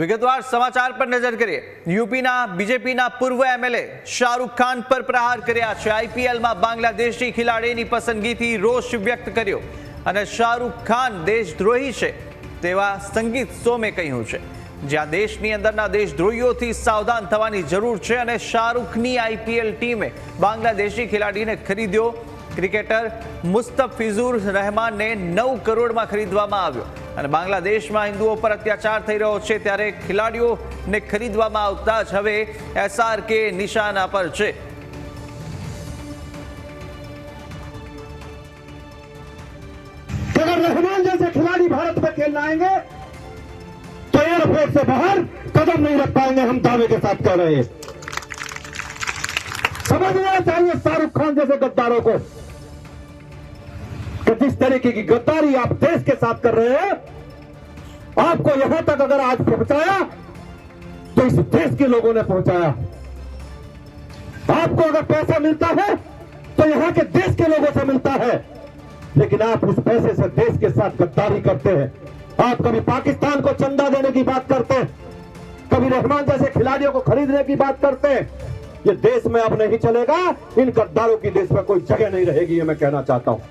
વિગતવાર સમાચાર પર નજર કરીએ યુપીના બીજેપીના પૂર્વ એમએલએ શાહરૂખ ખાન પર પ્રહાર કર્યા છે આઈપીએલમાં બાંગ્લાદેશી ખેલાડીની પસંદગીથી રોષ વ્યક્ત કર્યો અને શાહરૂખ ખાન દેશદ્રોહી છે તેવા સંગીત સોમે કહ્યું છે જ્યાં દેશની અંદરના દેશદ્રોહીઓથી સાવધાન થવાની જરૂર છે અને શાહરૂખની આઈપીએલ ટીમે બાંગ્લાદેશી ખેલાડીને ખરીદ્યો ક્રિકેટર મુસ્તફિઝુર રહેમાનને નવ કરોડમાં ખરીદવામાં આવ્યો અને બાંગ્લાદેશમાં હિન્દુઓ પર અત્યાચાર થઈ રહ્યો છે ત્યારે ખેલાડીઓ ને ખરીદવામાં આવતા છેવે એસ આર કે નિશાન પર છે સગર રહેમાન જેવા ખેલાડી ભારત મે ખેલ ના આયેંગે તયર ફોર સે બહાર કદમ નહી રખ પાએંગે હમ દાવા કે સાથ કહ રહે હે સમજને તાહિય સારુખ ખાન જેસે ગદડારો કો तो जिस तरीके की गद्दारी आप देश के साथ कर रहे हैं आपको यहां तक अगर आज पहुंचाया तो इस देश के लोगों ने पहुंचाया आपको अगर पैसा मिलता है तो यहां के देश के लोगों से मिलता है लेकिन आप उस पैसे से देश के साथ गद्दारी करते हैं आप कभी पाकिस्तान को चंदा देने की बात करते हैं कभी रहमान जैसे खिलाड़ियों को खरीदने की बात करते हैं ये देश में अब नहीं चलेगा इन गद्दारों की देश में कोई जगह नहीं रहेगी ये मैं कहना चाहता हूं